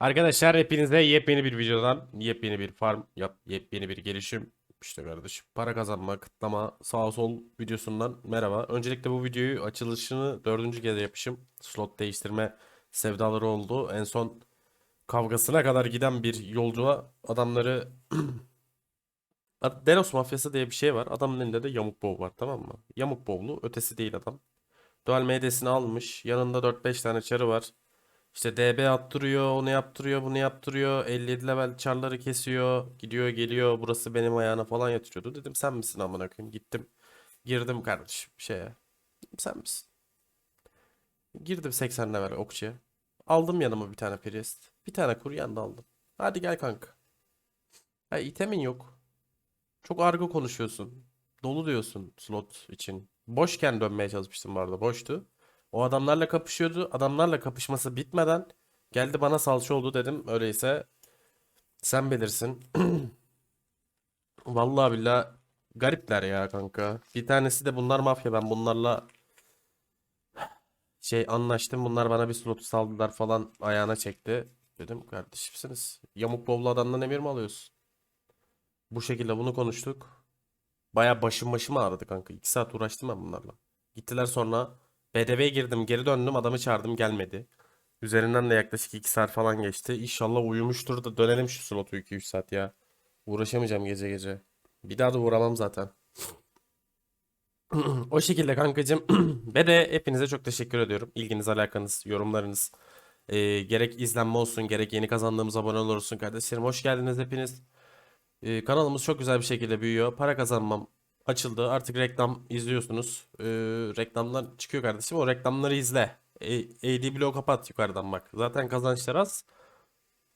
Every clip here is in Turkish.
Arkadaşlar hepinize yepyeni bir videodan, yepyeni bir farm, yap, yepyeni bir gelişim. İşte kardeşim para kazanma, kıtlama, sağ sol videosundan merhaba. Öncelikle bu videoyu açılışını dördüncü kez yapışım. Slot değiştirme sevdaları oldu. En son kavgasına kadar giden bir yolculuğa adamları Ad- Delos mafyası diye bir şey var. Adamın elinde de yamuk bow var tamam mı? Yamuk bowlu ötesi değil adam. Dual MD'sini almış. Yanında 4-5 tane çarı var. İşte DB attırıyor, onu yaptırıyor, bunu yaptırıyor. 57 level çarları kesiyor. Gidiyor geliyor. Burası benim ayağına falan yatırıyordu. Dedim sen misin amına koyayım? Gittim. Girdim kardeşim şeye. Sen misin? Girdim 80 level okçuya. Aldım yanıma bir tane priest. Bir tane kur yanında aldım. Hadi gel kanka. Ha itemin yok. Çok argo konuşuyorsun. Dolu diyorsun slot için. Boşken dönmeye çalışmıştım bu arada. Boştu. O adamlarla kapışıyordu. Adamlarla kapışması bitmeden geldi bana salça oldu dedim. Öyleyse sen bilirsin. Vallahi billahi garipler ya kanka. Bir tanesi de bunlar mafya. Ben bunlarla şey anlaştım. Bunlar bana bir slotu saldılar falan ayağına çekti. Dedim kardeşimsiniz. Yamuk bovlu adamdan emir mi alıyorsun? Bu şekilde bunu konuştuk. Baya başım başım ağrıdı kanka. 2 saat uğraştım ben bunlarla. Gittiler sonra BDV'ye girdim geri döndüm adamı çağırdım gelmedi. Üzerinden de yaklaşık 2 saat falan geçti. İnşallah uyumuştur da dönelim şu slotu 2-3 saat ya. Uğraşamayacağım gece gece. Bir daha da uğramam zaten. O şekilde kankacığım. Ve de hepinize çok teşekkür ediyorum. İlginiz, alakanız, yorumlarınız. Ee, gerek izlenme olsun, gerek yeni kazandığımız aboneler olsun kardeşlerim. Hoş geldiniz hepiniz. Ee, kanalımız çok güzel bir şekilde büyüyor. Para kazanmam açıldı. Artık reklam izliyorsunuz. Ee, reklamlar çıkıyor kardeşim. O reklamları izle. E, AD bloğu kapat yukarıdan bak. Zaten kazançlar az.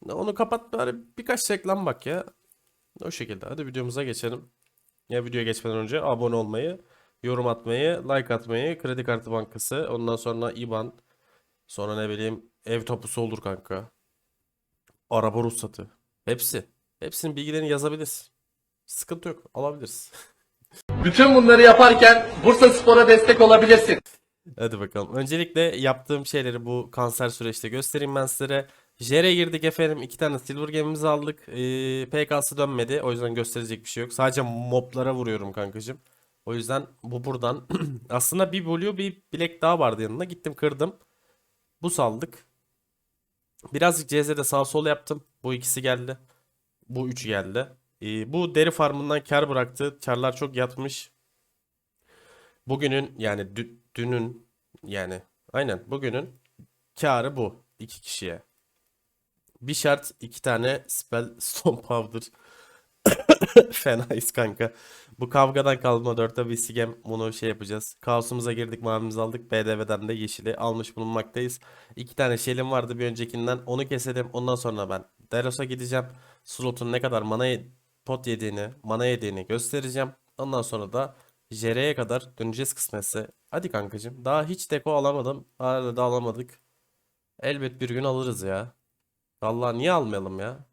Onu kapat bari birkaç reklam bak ya. O şekilde. Hadi videomuza geçelim. Ya videoya geçmeden önce abone olmayı, yorum atmayı, like atmayı, kredi kartı bankası, ondan sonra IBAN, sonra ne bileyim ev tapusu olur kanka. Araba ruhsatı. Hepsi. Hepsinin bilgilerini yazabiliriz. Sıkıntı yok. Alabiliriz. Bütün bunları yaparken Bursa Spor'a destek olabilirsin. Hadi bakalım. Öncelikle yaptığım şeyleri bu kanser süreçte göstereyim ben sizlere. JR'ye girdik efendim. iki tane silver gemimizi aldık. Ee, PK'sı dönmedi. O yüzden gösterecek bir şey yok. Sadece moblara vuruyorum kankacığım. O yüzden bu buradan. Aslında bir blue bir bilek daha vardı yanında. Gittim kırdım. Bu saldık. Birazcık CZ'de sağ sol yaptım. Bu ikisi geldi. Bu üç geldi. Ee, bu deri farmından kar bıraktı. Karlar çok yatmış. Bugünün yani dü- dünün yani aynen bugünün karı bu iki kişiye. Bir şart iki tane spell stone powder. Fenayız kanka. Bu kavgadan kalma 4'te bir sigem bunu şey yapacağız. Kaosumuza girdik mavimizi aldık. BDV'den de yeşili almış bulunmaktayız. İki tane şeylim vardı bir öncekinden. Onu keselim. Ondan sonra ben Deros'a gideceğim. Slot'un ne kadar mana pot yediğini, mana yediğini göstereceğim. Ondan sonra da JR'ye kadar döneceğiz kısmetse. Hadi kankacığım. Daha hiç deko alamadım. Hala da alamadık. Elbet bir gün alırız ya. Vallahi niye almayalım ya?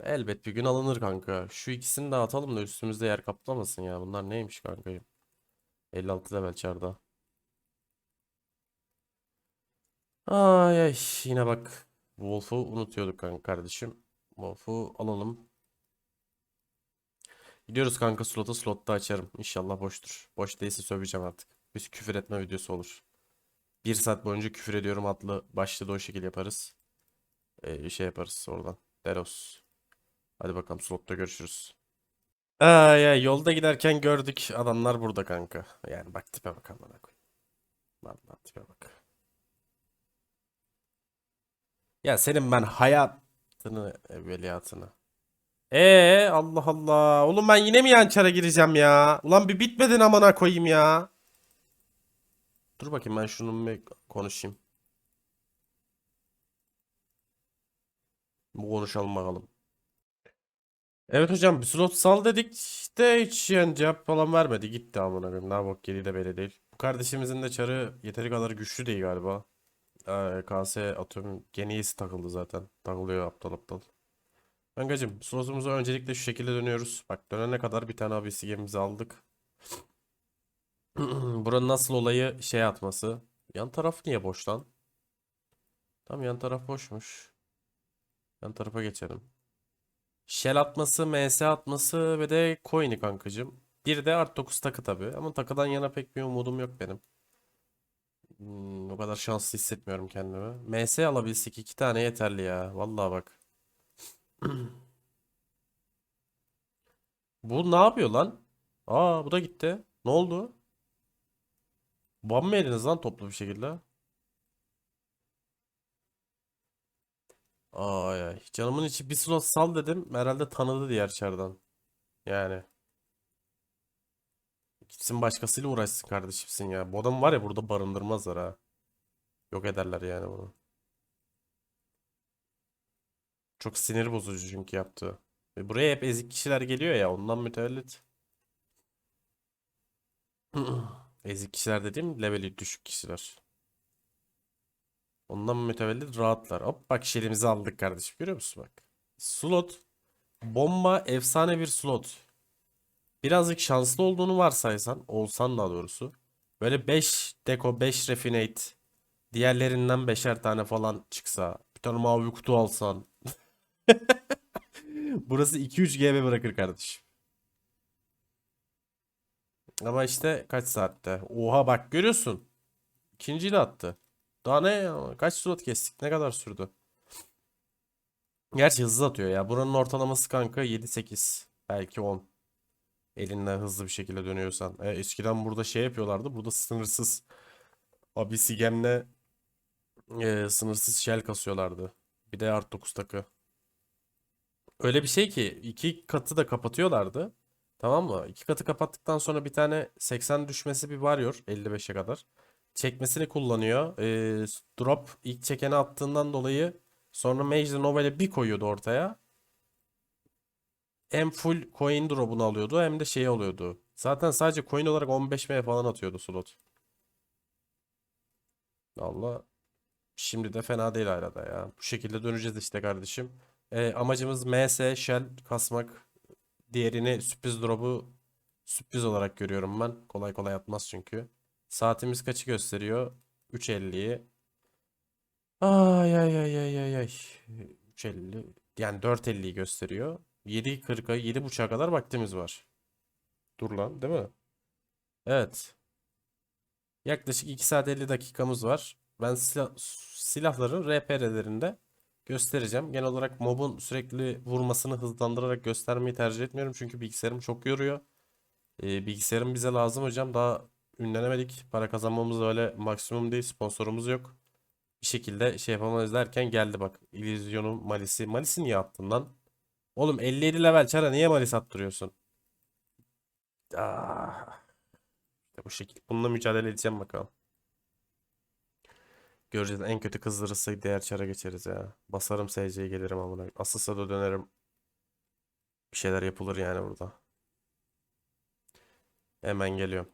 Elbet bir gün alınır kanka. Şu ikisini de atalım da üstümüzde yer kaplamasın ya. Bunlar neymiş kankayım? 56 level çarda. Ay ay yine bak. Wolf'u unutuyorduk kanka kardeşim. Wolf'u alalım. Gidiyoruz kanka slota slotta açarım. İnşallah boştur. Boş değilse söveceğim artık. Biz küfür etme videosu olur. Bir saat boyunca küfür ediyorum adlı başlığı da o şekilde yaparız. Ee, şey yaparız oradan. Deros. Hadi bakalım slotta görüşürüz. Ay ay yolda giderken gördük adamlar burada kanka. Yani bak tipe bak amına koyayım. Vallahi tipe bak. Ya senin ben hayatını evveliyatını. Ee Allah Allah. Oğlum ben yine mi yançara gireceğim ya? Ulan bir bitmedin amına koyayım ya. Dur bakayım ben şunu bir konuşayım. Bu konuşalım bakalım. Evet hocam bir slot sal dedik de hiç yani cevap falan vermedi. Gitti amına koyayım. Ne bok yedi de belli değil. Bu kardeşimizin de çarı yeteri kadar güçlü değil galiba. Ee, KS atıyorum. Gene iyisi takıldı zaten. Takılıyor aptal aptal. Kankacım slotumuza öncelikle şu şekilde dönüyoruz. Bak dönene kadar bir tane abisi gemimizi aldık. Buranın nasıl olayı şey atması. Yan taraf niye boş lan? Tam yan taraf boşmuş. Yan tarafa geçelim. Shell atması, MS atması ve de coin'i kankacığım. Bir de art 9 takı tabii. Ama takıdan yana pek bir umudum yok benim. Hmm, o kadar şanslı hissetmiyorum kendimi. MS alabilsek iki tane yeterli ya. Vallahi bak. Bu ne yapıyor lan? Aa bu da gitti. Ne oldu? Ban mı yediniz lan toplu bir şekilde? Ay ay. Canımın içi bir slot sal dedim. Herhalde tanıdı diğer çardan. Yani. Gitsin başkasıyla uğraşsın kardeşimsin ya. Bu adam var ya burada barındırmazlar ha. Yok ederler yani bunu. Çok sinir bozucu çünkü yaptığı. Ve buraya hep ezik kişiler geliyor ya ondan mütevellit. Ezik kişiler dediğim leveli düşük kişiler. Ondan mütevellit rahatlar. Hop bak şelimizi aldık kardeşim. Görüyor musun bak. Slot. Bomba efsane bir slot. Birazcık şanslı olduğunu varsaysan. Olsan daha doğrusu. Böyle 5 deko 5 refinate. Diğerlerinden beşer tane falan çıksa. Bir tane mavi kutu alsan. Burası 2-3 GB bırakır kardeşim. Ama işte kaç saatte? Oha bak görüyorsun. İkinciyi de attı. Daha ne? Kaç slot kestik? Ne kadar sürdü? Gerçi hızlı atıyor ya. Buranın ortalaması kanka 7-8. Belki 10. Elinden hızlı bir şekilde dönüyorsan. E, eskiden burada şey yapıyorlardı. Burada sınırsız Abisigem'le e, sınırsız shell kasıyorlardı. Bir de art 9 takı. Öyle bir şey ki iki katı da kapatıyorlardı. Tamam mı? İki katı kapattıktan sonra bir tane 80 düşmesi bir varıyor 55'e kadar. Çekmesini kullanıyor. Ee, drop ilk çekeni attığından dolayı sonra Major Novel'e bir koyuyordu ortaya. Hem full coin drop'unu alıyordu hem de şey alıyordu. Zaten sadece coin olarak 15M falan atıyordu slot. Allah. Şimdi de fena değil hala da ya. Bu şekilde döneceğiz işte kardeşim. Ee, amacımız MS Shell kasmak. Diğerini sürpriz drop'u sürpriz olarak görüyorum ben. Kolay kolay atmaz çünkü. Saatimiz kaçı gösteriyor? 3.50'yi. Ay ay ay ay ay ay. 3.50 yani 4.50'yi gösteriyor. 7.40'a 7.30'a kadar vaktimiz var. Dur lan değil mi? Evet. Yaklaşık 2 saat 50 dakikamız var. Ben silah, silahların RPR'lerinde göstereceğim. Genel olarak mobun sürekli vurmasını hızlandırarak göstermeyi tercih etmiyorum. Çünkü bilgisayarım çok yoruyor. Ee, bilgisayarım bize lazım hocam. Daha ünlenemedik. Para kazanmamız öyle maksimum değil. Sponsorumuz yok. Bir şekilde şey yapamayız derken geldi bak. İllüzyonun Malis'i. Malis'i niye attın lan? Oğlum 57 level çara niye Malis attırıyorsun? Ah. Bu şekilde. Bununla mücadele edeceğim bakalım. Göreceğiz. En kötü kızdırırsa diğer çara geçeriz ya. Basarım SC'ye gelirim amına. Asılsa da dönerim. Bir şeyler yapılır yani burada. Hemen geliyorum.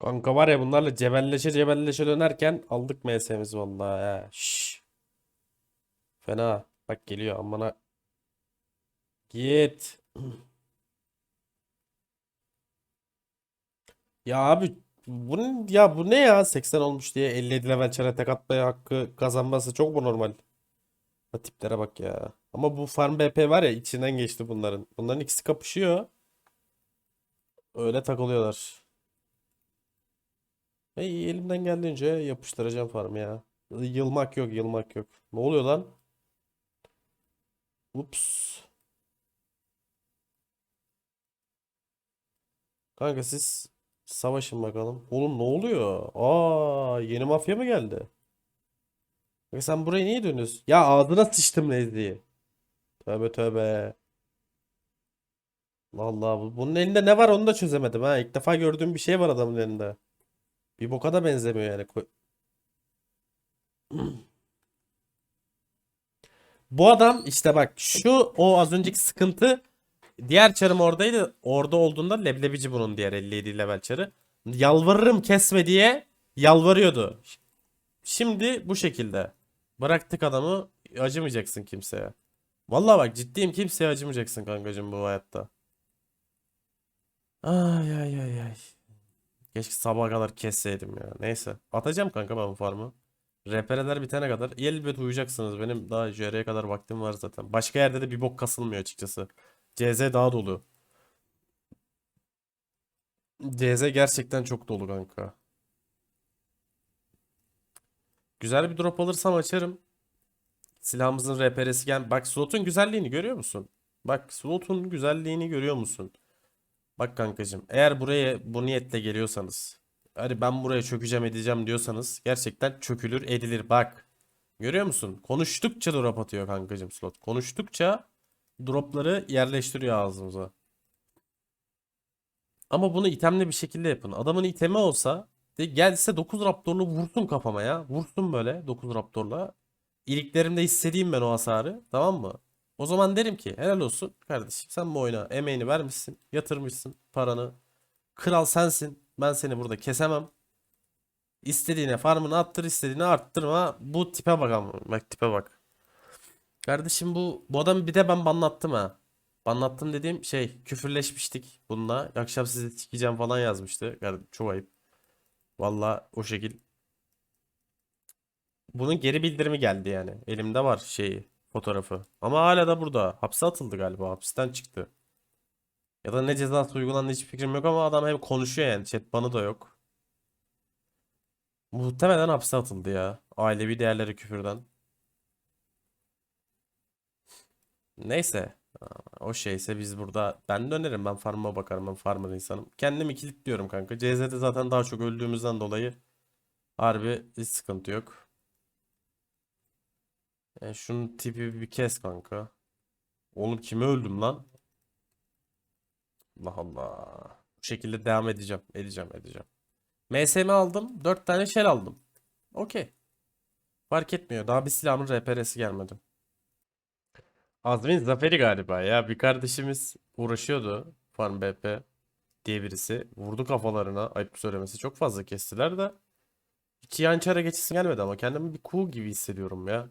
Kanka var ya bunlarla cebelleşe cebelleşe dönerken aldık MS'mizi vallahi ya. Şşş. Fena. Bak geliyor amına. Git. Ya abi bu ya bu ne ya 80 olmuş diye 57 level çara tek atmaya hakkı kazanması çok mu normal? Ha, tiplere bak ya. Ama bu Farm BP var ya içinden geçti bunların. Bunların ikisi kapışıyor. Öyle takılıyorlar. Hey, elimden geldiğince yapıştıracağım farmı ya. Yılmak yok, yılmak yok. Ne oluyor lan? Ups. Kanka siz savaşın bakalım. Oğlum ne oluyor? Aa, yeni mafya mı geldi? Kanka sen buraya niye dönüyorsun? Ya ağzına sıçtım Nezli'yi. Tövbe tövbe. Vallahi bu- bunun elinde ne var onu da çözemedim ha. İlk defa gördüğüm bir şey var adamın elinde. Bir boka da benzemiyor yani. Bu adam işte bak şu o az önceki sıkıntı diğer çarım oradaydı. Orada olduğunda leblebici bunun diğer 57 level çarı. Yalvarırım kesme diye yalvarıyordu. Şimdi bu şekilde. Bıraktık adamı acımayacaksın kimseye. Vallahi bak ciddiyim kimseye acımayacaksın kankacığım bu hayatta. Ay ay ay ay. Keşke sabaha kadar kesseydim ya. Neyse. Atacağım kanka ben bu farmı. RP'ler bitene kadar elbet uyuyacaksınız. Benim daha JR'ye kadar vaktim var zaten. Başka yerde de bir bok kasılmıyor açıkçası. CZ daha dolu. CZ gerçekten çok dolu kanka. Güzel bir drop alırsam açarım. Silahımızın RP'si gel. Bak slotun güzelliğini görüyor musun? Bak slotun güzelliğini görüyor musun? Bak kankacığım eğer buraya bu niyetle geliyorsanız hani ben buraya çökeceğim edeceğim diyorsanız gerçekten çökülür edilir bak. Görüyor musun? Konuştukça drop atıyor kankacığım slot. Konuştukça dropları yerleştiriyor ağzımıza. Ama bunu itemli bir şekilde yapın. Adamın itemi olsa de gelse 9 raptorunu vursun kafama ya. Vursun böyle 9 raptorla. İliklerimde hissedeyim ben o hasarı. Tamam mı? O zaman derim ki helal olsun kardeşim sen bu oyuna emeğini vermişsin. Yatırmışsın paranı. Kral sensin. Ben seni burada kesemem. İstediğine farmını attır istediğine arttırma. Bu tipe bak ama. Bak tipe bak. Kardeşim bu bu adamı bir de ben banlattım ha. Banlattım dediğim şey küfürleşmiştik bununla. Akşam sizi sikeceğim falan yazmıştı. Yani çok ayıp. Valla o şekil. Bunun geri bildirimi geldi yani. Elimde var şeyi, fotoğrafı. Ama hala da burada. Hapse atıldı galiba. Hapisten çıktı. Ya da ne cezası uygulandı hiç fikrim yok ama adam hem konuşuyor yani. Chat banı da yok. Muhtemelen hapse atıldı ya. Ailevi değerleri küfürden. Neyse. O şeyse biz burada ben dönerim ben farmıma bakarım ben farmer insanım. Kendimi kilitliyorum kanka. CZ'de zaten daha çok öldüğümüzden dolayı harbi hiç sıkıntı yok. Yani şunun tipi bir kes kanka. Oğlum kime öldüm lan? Allah Allah. Bu şekilde devam edeceğim. Edeceğim edeceğim. MSM aldım. 4 tane shell aldım. Okey. Fark etmiyor. Daha bir silahımın RPR'si gelmedi. Azmin Zaferi galiba ya. Bir kardeşimiz uğraşıyordu. Farm BP diye birisi. Vurdu kafalarına. Ayıp söylemesi. Çok fazla kestiler de. Hiç yan çara geçisim gelmedi ama kendimi bir cool gibi hissediyorum ya.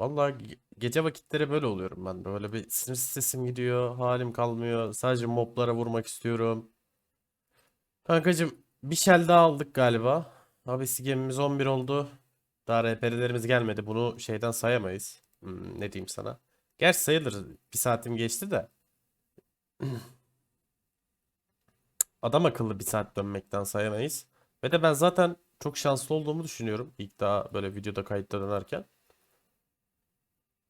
Vallahi ge- gece vakitleri böyle oluyorum ben. Böyle bir sinir stresim gidiyor. Halim kalmıyor. Sadece moblara vurmak istiyorum. Kankacım bir shell daha aldık galiba. Abisi gemimiz 11 oldu. Daha RP'lerimiz gelmedi. Bunu şeyden sayamayız. Hmm, ne diyeyim sana. Gerçi sayılır. Bir saatim geçti de. Adam akıllı bir saat dönmekten sayamayız. Ve de ben zaten çok şanslı olduğumu düşünüyorum. İlk daha böyle videoda kayıtta dönerken.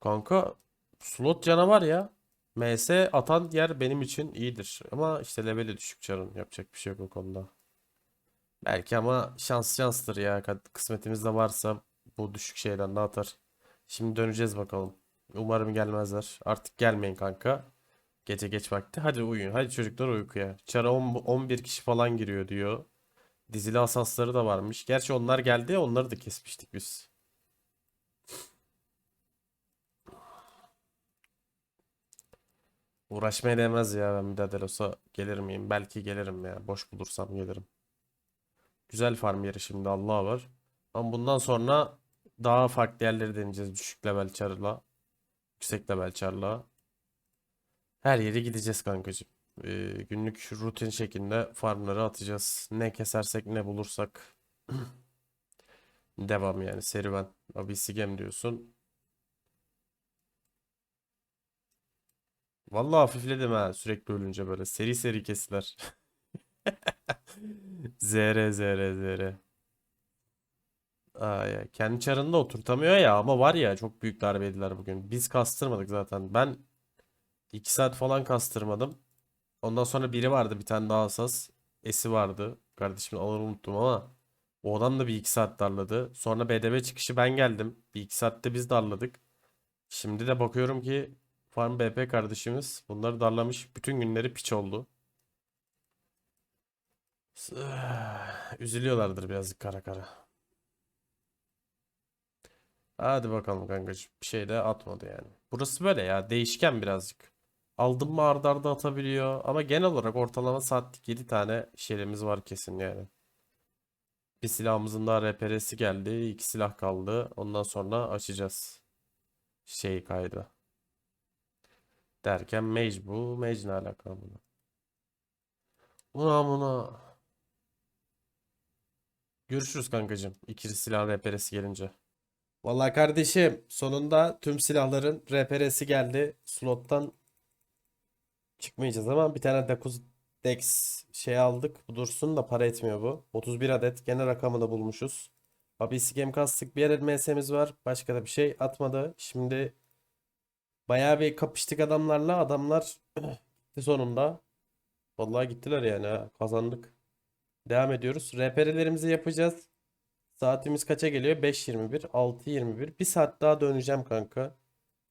Kanka slot canavar ya. MS atan yer benim için iyidir. Ama işte leveli düşük çarın. Yapacak bir şey yok o konuda. Belki ama şans şanstır ya. Kısmetimizde varsa bu düşük şeyden ne atar. Şimdi döneceğiz bakalım. Umarım gelmezler. Artık gelmeyin kanka. Gece geç vakti. Hadi uyuyun. Hadi çocuklar uykuya. Çara 10 11 kişi falan giriyor diyor. Dizili asasları da varmış. Gerçi onlar geldi. Onları da kesmiştik biz. Uğraşmaya değmez ya. Ben bir daha Delos'a gelir miyim? Belki gelirim ya. Boş bulursam gelirim. Güzel farm yeri şimdi Allah var. Ama bundan sonra daha farklı yerleri deneyeceğiz. Düşük level çarla. Yüksek level çarla. Her yere gideceğiz kankacığım. Ee, günlük rutin şeklinde farmları atacağız. Ne kesersek ne bulursak. Devam yani serüven. Abi sigem diyorsun. Vallahi hafifledim ha sürekli ölünce böyle. Seri seri kesiler. ZR ZR ZR. Ay, kendi çarında oturtamıyor ya ama var ya çok büyük darbe yediler bugün. Biz kastırmadık zaten. Ben 2 saat falan kastırmadım. Ondan sonra biri vardı bir tane daha hassas. Esi vardı. Kardeşimin adını unuttum ama o adam da bir 2 saat darladı. Sonra BDB çıkışı ben geldim. Bir 2 saatte biz darladık. Şimdi de bakıyorum ki Farm BP kardeşimiz bunları darlamış. Bütün günleri piç oldu. Üzülüyorlardır birazcık kara kara. Hadi bakalım kankacığım. Bir şey de atmadı yani. Burası böyle ya. Değişken birazcık. Aldım mı arda arda atabiliyor. Ama genel olarak ortalama saatlik 7 tane şeylerimiz var kesin yani. Bir silahımızın daha RPR'si geldi. iki silah kaldı. Ondan sonra açacağız. Şey kaydı. Derken Mage bu. Mage ne alaka bunu? Buna buna. Görüşürüz kankacığım. İkili silah RPR'si gelince. Vallahi kardeşim sonunda tüm silahların RPR'si geldi. Slottan çıkmayacağız ama bir tane Dekus Dex şey aldık. Bu dursun da para etmiyor bu. 31 adet. Gene rakamını bulmuşuz. Abisi Game kastık. Bir adet MS'miz var. Başka da bir şey atmadı. Şimdi bayağı bir kapıştık adamlarla. Adamlar gitti sonunda. Vallahi gittiler yani ha. Kazandık. Devam ediyoruz. RPR'lerimizi yapacağız. Saatimiz kaça geliyor? 5.21, 6.21. Bir saat daha döneceğim kanka.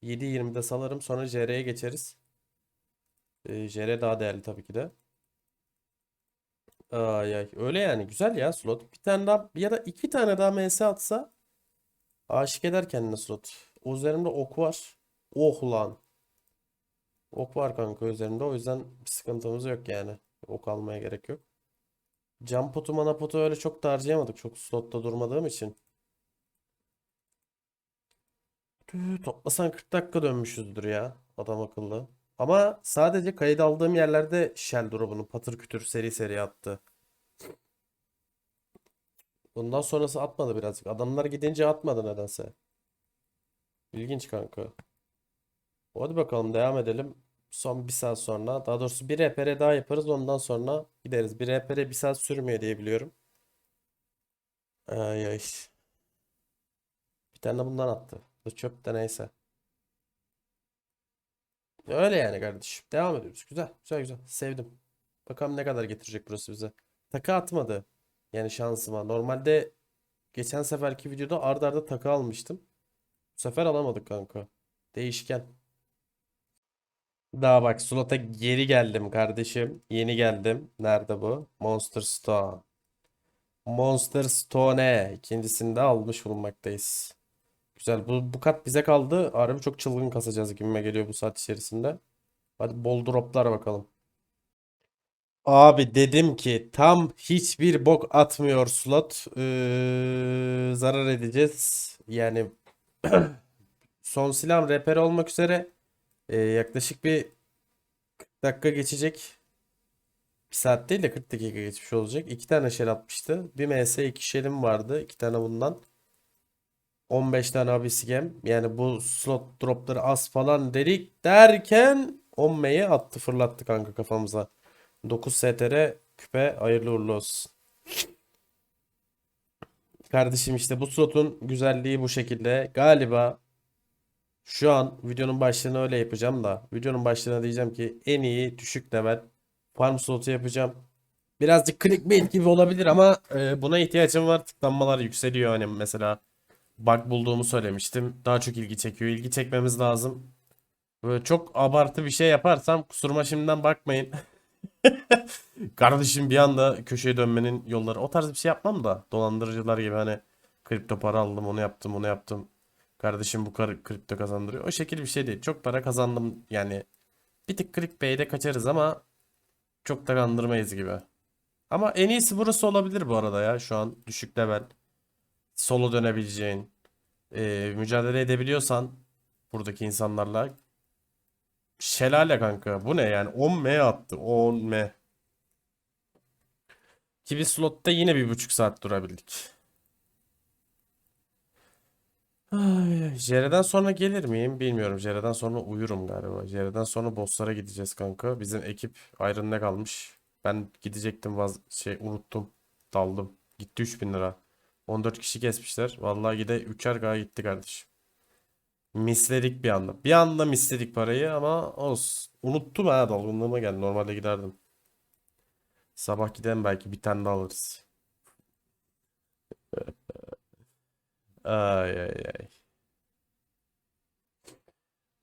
7.20'de salarım. Sonra JR'ye geçeriz. Ee, JR daha değerli tabii ki de. Ay ay. Öyle yani. Güzel ya slot. Bir tane daha ya da iki tane daha MS atsa aşık eder kendine slot. O üzerimde ok var. Oh lan. Ok var kanka üzerimde. O yüzden bir sıkıntımız yok yani. Ok almaya gerek yok. Cam potu mana potu öyle çok da harcayamadık. Çok slotta durmadığım için. Tüh, toplasan 40 dakika dönmüşüzdür ya. Adam akıllı. Ama sadece kayıt aldığım yerlerde Shell drop'unu patır kütür seri seri attı. Bundan sonrası atmadı birazcık. Adamlar gidince atmadı nedense. İlginç kanka. Hadi bakalım devam edelim. Son bir saat sonra. Daha doğrusu bir RPR daha yaparız. Ondan sonra gideriz. Bir RPR bir saat sürmüyor diye biliyorum. Ay ay. Bir tane de bundan attı. Bu çöp de neyse. Öyle yani kardeşim. Devam ediyoruz. Güzel. Güzel güzel. Sevdim. Bakalım ne kadar getirecek burası bize. Takı atmadı. Yani şansıma. Normalde geçen seferki videoda ard arda takı almıştım. Bu sefer alamadık kanka. Değişken. Daha bak slota geri geldim kardeşim. Yeni geldim. Nerede bu? Monster Stone. Monster Stone. İkincisini de almış bulunmaktayız. Güzel. Bu, bu kat bize kaldı. Harbi çok çılgın kasacağız gibime geliyor bu saat içerisinde. Hadi bol droplar bakalım. Abi dedim ki tam hiçbir bok atmıyor slot. Ee, zarar edeceğiz. Yani son silahım reper olmak üzere. Ee, yaklaşık bir 40 dakika geçecek. Bir saat değil de 40 dakika geçmiş olacak. İki tane shell atmıştı. Bir MS iki shell'im vardı. İki tane bundan. 15 tane abisi gem. Yani bu slot dropları az falan dedik derken 10 M'ye attı fırlattı kanka kafamıza. 9 STR küpe hayırlı uğurlu olsun. Kardeşim işte bu slotun güzelliği bu şekilde. Galiba şu an videonun başlığını öyle yapacağım da videonun başlığına diyeceğim ki en iyi düşük level farm slotu yapacağım. Birazcık clickbait gibi olabilir ama e, buna ihtiyacım var. Tıklanmalar yükseliyor hani mesela bug bulduğumu söylemiştim. Daha çok ilgi çekiyor. İlgi çekmemiz lazım. Böyle çok abartı bir şey yaparsam kusuruma şimdiden bakmayın. Kardeşim bir anda köşeye dönmenin yolları. O tarz bir şey yapmam da dolandırıcılar gibi hani kripto para aldım onu yaptım onu yaptım. Kardeşim bu kar- kripto kazandırıyor. O şekil bir şey değil. Çok para kazandım yani. Bir tık clickbait'e kaçarız ama çok da kandırmayız gibi. Ama en iyisi burası olabilir bu arada ya şu an düşük level. Solo dönebileceğin. e, mücadele edebiliyorsan buradaki insanlarla. Şelale kanka. Bu ne yani? 10 M attı. 10 M. Ki bir slotta yine bir buçuk saat durabildik. Jere'den sonra gelir miyim bilmiyorum. Jere'den sonra uyurum galiba. Jere'den sonra bosslara gideceğiz kanka. Bizim ekip Iron'da kalmış. Ben gidecektim vaz şey unuttum. Daldım. Gitti 3000 lira. 14 kişi kesmişler. Vallahi gide 3'er K gitti kardeşim. Misledik bir anda. Bir anda misledik parayı ama olsun. Unuttum ha dalgınlığıma geldi. Normalde giderdim. Sabah giden belki bir tane daha alırız. Ay ay ay.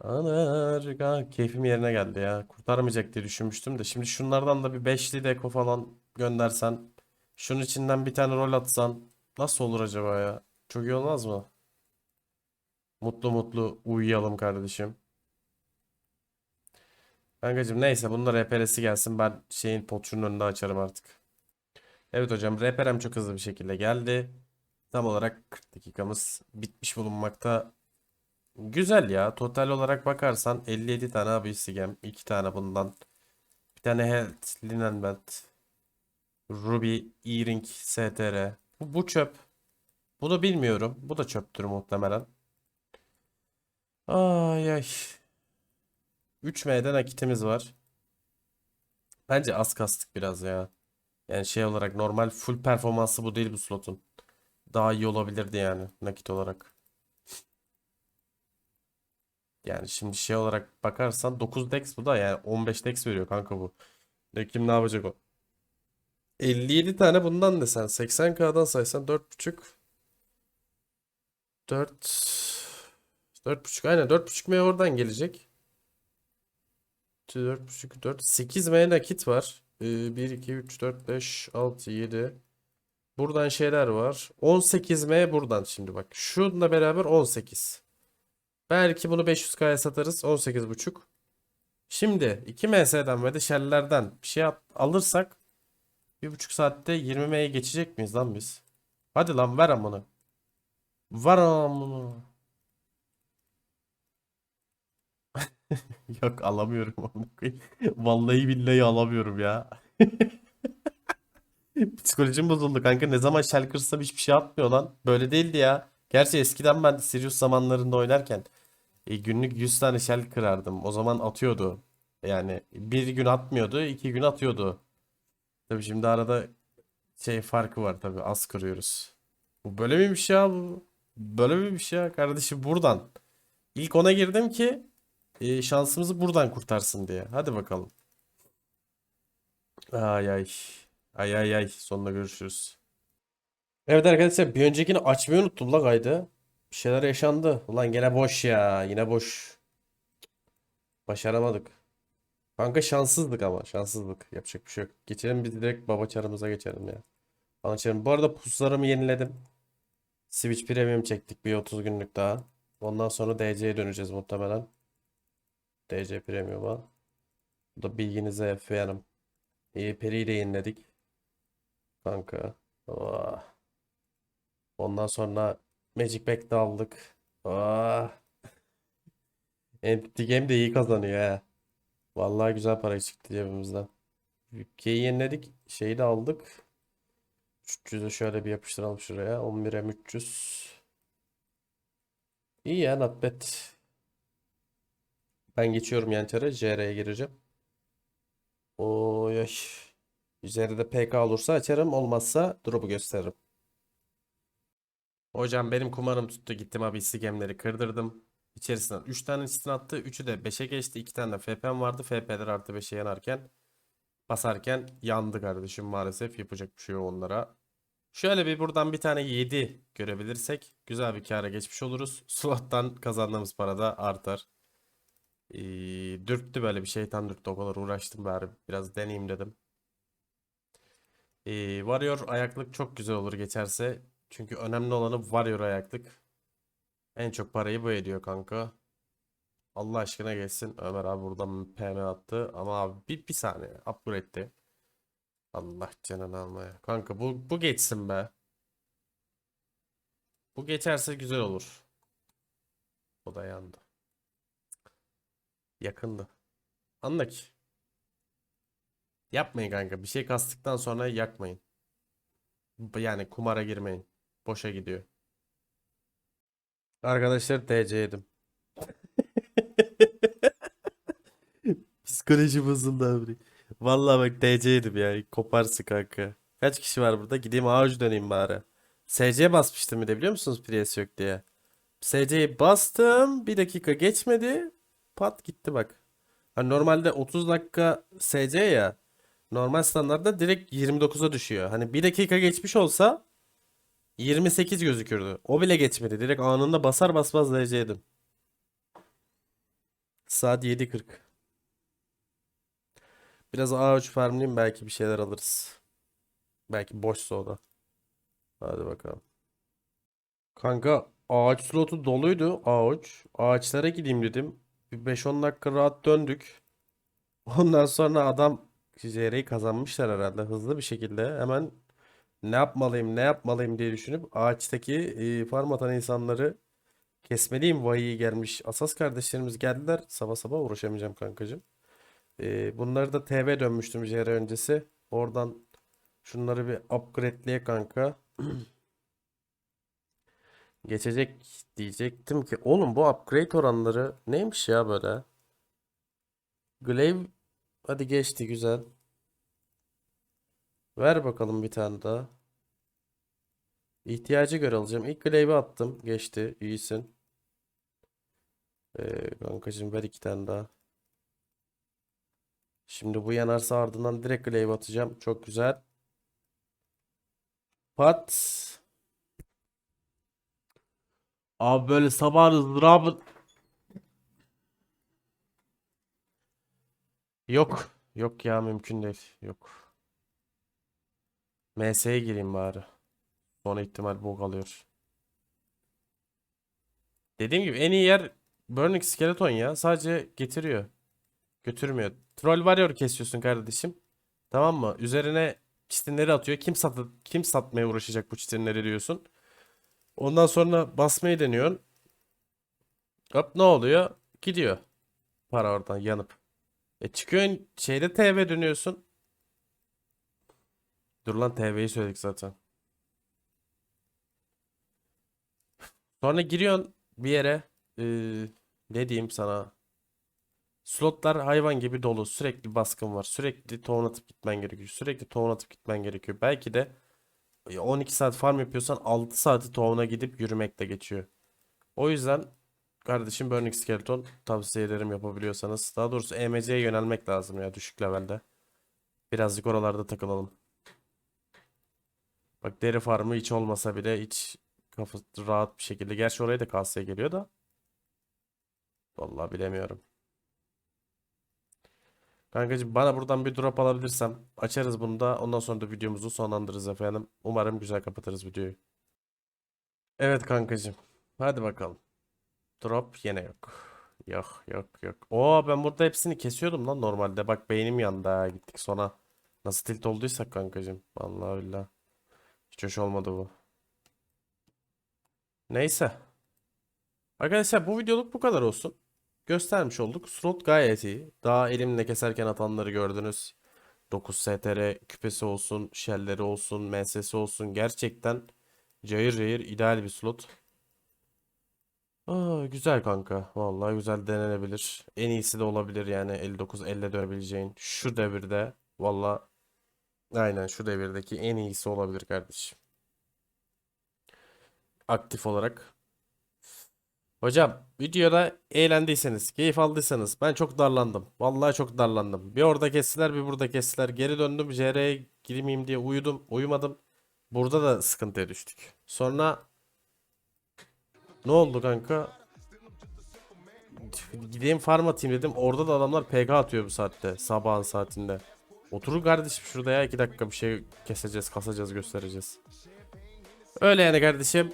Anarga keyfim yerine geldi ya. Kurtarmayacak diye düşünmüştüm de. Şimdi şunlardan da bir beşli deko falan göndersen. Şunun içinden bir tane rol atsan. Nasıl olur acaba ya? Çok iyi olmaz mı? Mutlu mutlu uyuyalım kardeşim. Kankacığım neyse bunlar RPR'si gelsin. Ben şeyin potçunun önünde açarım artık. Evet hocam RPR'm çok hızlı bir şekilde geldi. Tam olarak 40 dakikamız bitmiş bulunmakta. Güzel ya. Total olarak bakarsan 57 tane abisi gem. 2 tane bundan. Bir tane health, linen belt. Ruby, earring, STR. Bu, bu çöp. Bunu bilmiyorum. Bu da çöptür muhtemelen. Ay ay. 3M'de nakitimiz var. Bence az kastık biraz ya. Yani şey olarak normal full performansı bu değil bu slotun. Daha iyi olabilirdi yani nakit olarak. Yani şimdi şey olarak bakarsan 9 dex bu da yani 15 dex veriyor kanka bu. Ne kim ne yapacak o? 57 tane bundan desen 80k'dan saysan 4.5 4 4.5 aynen 4.5 M oradan gelecek. 4.5 4 8 M nakit var. Ee, 1 2 3 4 5 6 7 Buradan şeyler var. 18 M buradan şimdi bak. Şununla beraber 18. Belki bunu 500K'ya satarız. 18.5. Şimdi 2 MS'den ve de Shell'lerden bir şey alırsak 1.5 saatte 20 M'ye geçecek miyiz lan biz? Hadi lan ver amına. Ver amına. Yok alamıyorum. Vallahi billahi alamıyorum ya. Psikolojim bozuldu kanka. Ne zaman Shell kırsam hiçbir şey atmıyor lan. Böyle değildi ya. Gerçi eskiden ben Sirius zamanlarında oynarken e, günlük 100 tane Shell kırardım. O zaman atıyordu. Yani bir gün atmıyordu, iki gün atıyordu. Tabii şimdi arada şey farkı var tabii. Az kırıyoruz. Bu böyle miymiş ya bu? Böyle miymiş ya kardeşim buradan. İlk ona girdim ki e, şansımızı buradan kurtarsın diye. Hadi bakalım. Ay ay. Ay ay ay. Sonunda görüşürüz. Evet arkadaşlar bir öncekini açmayı unuttum la kaydı. Bir şeyler yaşandı. Ulan gene boş ya. Yine boş. Başaramadık. Kanka şanssızlık ama. Şanssızlık. Yapacak bir şey yok. Geçelim biz direkt baba çarımıza geçelim ya. Bana çarım. Bu arada puslarımı yeniledim. Switch Premium çektik bir 30 günlük daha. Ondan sonra DC'ye döneceğiz muhtemelen. DC Premium'a. Bu da bilginize efendim. İyi Peri'yi de yeniledik. Kanka. Oh. Ondan sonra Magic Pack de aldık. Oh. Entity Game de iyi kazanıyor ha. Vallahi güzel para çıktı cebimizden. Ülkeyi yeniledik. Şeyi de aldık. 300'ü şöyle bir yapıştıralım şuraya. 11'e 300. İyi ya not bad. Ben geçiyorum yan. JR'ye gireceğim. Oy ay. Üzerinde PK olursa açarım. Olmazsa drop'u gösteririm. Hocam benim kumarım tuttu. Gittim abi gemleri kırdırdım. İçerisinden 3 tane istin attı. 3'ü de 5'e geçti. 2 tane de FP'm vardı. FP'ler artı 5'e yanarken basarken yandı kardeşim maalesef. Yapacak bir şey yok onlara. Şöyle bir buradan bir tane 7 görebilirsek güzel bir kâra geçmiş oluruz. Slot'tan kazandığımız para da artar. Ee, dürttü böyle bir şeytan dürttü. O kadar uğraştım bari biraz deneyeyim dedim. Ee, Warrior ayaklık çok güzel olur geçerse. Çünkü önemli olanı Warrior ayaklık. En çok parayı bu ediyor kanka. Allah aşkına geçsin. Ömer abi buradan PM attı. Ama abi bir, bir saniye. Upgrade'di. Allah canını almaya. Kanka bu, bu geçsin be. Bu geçerse güzel olur. O da yandı. Yakındı. Anla. Yapmayın kanka. Bir şey kastıktan sonra yakmayın. Yani kumara girmeyin. Boşa gidiyor. Arkadaşlar TC yedim. Psikoloji bozuldu abi. Vallahi bak TC yedim ya. Koparsın kanka. Kaç kişi var burada? Gideyim ağaç döneyim bari. SC basmıştım bir de biliyor musunuz Prius yok diye. SC'yi bastım. Bir dakika geçmedi. Pat gitti bak. Hani normalde 30 dakika SC ya. Normal standartta direkt 29'a düşüyor. Hani bir dakika geçmiş olsa 28 gözükürdü. O bile geçmedi. Direkt anında basar basmaz yedim. Saat 7.40. Biraz ağaç farmlayayım belki bir şeyler alırız. Belki boşsa o da. Hadi bakalım. Kanka ağaç slotu doluydu. Ağaç. Ağaçlara gideyim dedim. Bir 5-10 dakika rahat döndük. Ondan sonra adam JR'yi kazanmışlar herhalde hızlı bir şekilde. Hemen ne yapmalıyım ne yapmalıyım diye düşünüp ağaçtaki e, farm atan insanları kesmeliyim. Vahiy gelmiş. Asas kardeşlerimiz geldiler. Sabah sabah uğraşamayacağım kankacığım. E, bunları da TB dönmüştüm JR öncesi. Oradan şunları bir upgradeleye kanka. Geçecek diyecektim ki oğlum bu upgrade oranları neymiş ya böyle? Glaive hadi geçti güzel. Ver bakalım bir tane daha. İhtiyacı göre alacağım. İlk Glaive'i attım. Geçti. İyisin. Ee, kankacığım ver iki tane daha. Şimdi bu yanarsa ardından direkt Glaive atacağım. Çok güzel. Pat. Abi böyle sabah ızdırabı... Yok. Yok ya mümkün değil. Yok. MS'ye gireyim bari. Son ihtimal bug alıyor. Dediğim gibi en iyi yer Burning Skeleton ya. Sadece getiriyor. Götürmüyor. Troll Warrior kesiyorsun kardeşim. Tamam mı? Üzerine çitinleri atıyor. Kim sat kim satmaya uğraşacak bu çitinleri diyorsun. Ondan sonra basmayı deniyorsun. Hop ne oluyor? Gidiyor. Para oradan yanıp. E çıkıyorsun şeyde TV dönüyorsun. Dur lan TV'yi söyledik zaten. Sonra giriyorsun bir yere. Ee, ne diyeyim sana? Slotlar hayvan gibi dolu. Sürekli baskın var. Sürekli tohum atıp gitmen gerekiyor. Sürekli tohum atıp gitmen gerekiyor. Belki de e, 12 saat farm yapıyorsan 6 saati tohumuna gidip yürümekle geçiyor. O yüzden kardeşim Burning Skeleton tavsiye ederim yapabiliyorsanız. Daha doğrusu EMC'ye yönelmek lazım ya düşük levelde. Birazcık oralarda takılalım. Bak deri farmı hiç olmasa bile hiç kafa rahat bir şekilde. Gerçi oraya da kaseye geliyor da. Vallahi bilemiyorum. Kankacığım bana buradan bir drop alabilirsem açarız bunu da ondan sonra da videomuzu sonlandırırız efendim. Umarım güzel kapatırız videoyu. Evet kankacığım. Hadi bakalım. Drop yine yok. Yok yok yok. Oo ben burada hepsini kesiyordum lan normalde. Bak beynim yandı ha gittik sona. Nasıl tilt olduysak kankacığım. Vallahi billahi. Hiç hoş olmadı bu. Neyse. Arkadaşlar bu videoluk bu kadar olsun. Göstermiş olduk. Slot gayet iyi. Daha elimle keserken atanları gördünüz. 9 STR küpesi olsun, shell'leri olsun, MS'si olsun. Gerçekten cayır cayır ideal bir slot. Aa, güzel kanka. Vallahi güzel denenebilir. En iyisi de olabilir yani 59 50 dönebileceğin. Şu devirde vallahi aynen şu devirdeki en iyisi olabilir kardeşim. Aktif olarak. Hocam videoda eğlendiyseniz, keyif aldıysanız ben çok darlandım. Vallahi çok darlandım. Bir orada kestiler, bir burada kestiler. Geri döndüm JR'ye girmeyeyim diye uyudum, uyumadım. Burada da sıkıntıya düştük. Sonra ne oldu kanka? Gideyim farm atayım dedim. Orada da adamlar PK atıyor bu saatte. Sabahın saatinde. Oturun kardeşim şurada ya. iki dakika bir şey keseceğiz, kasacağız, göstereceğiz. Öyle yani kardeşim.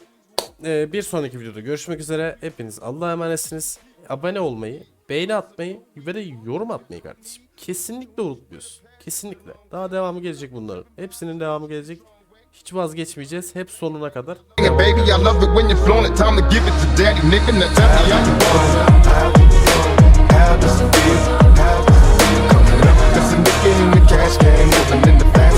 Ee, bir sonraki videoda görüşmek üzere. Hepiniz Allah'a emanetsiniz. Abone olmayı, beğeni atmayı ve de yorum atmayı kardeşim. Kesinlikle unutmuyorsun. Kesinlikle. Daha devamı gelecek bunların. Hepsinin devamı gelecek. Hiç vazgeçmeyeceğiz. Hep sonuna kadar. cash game, living in the fast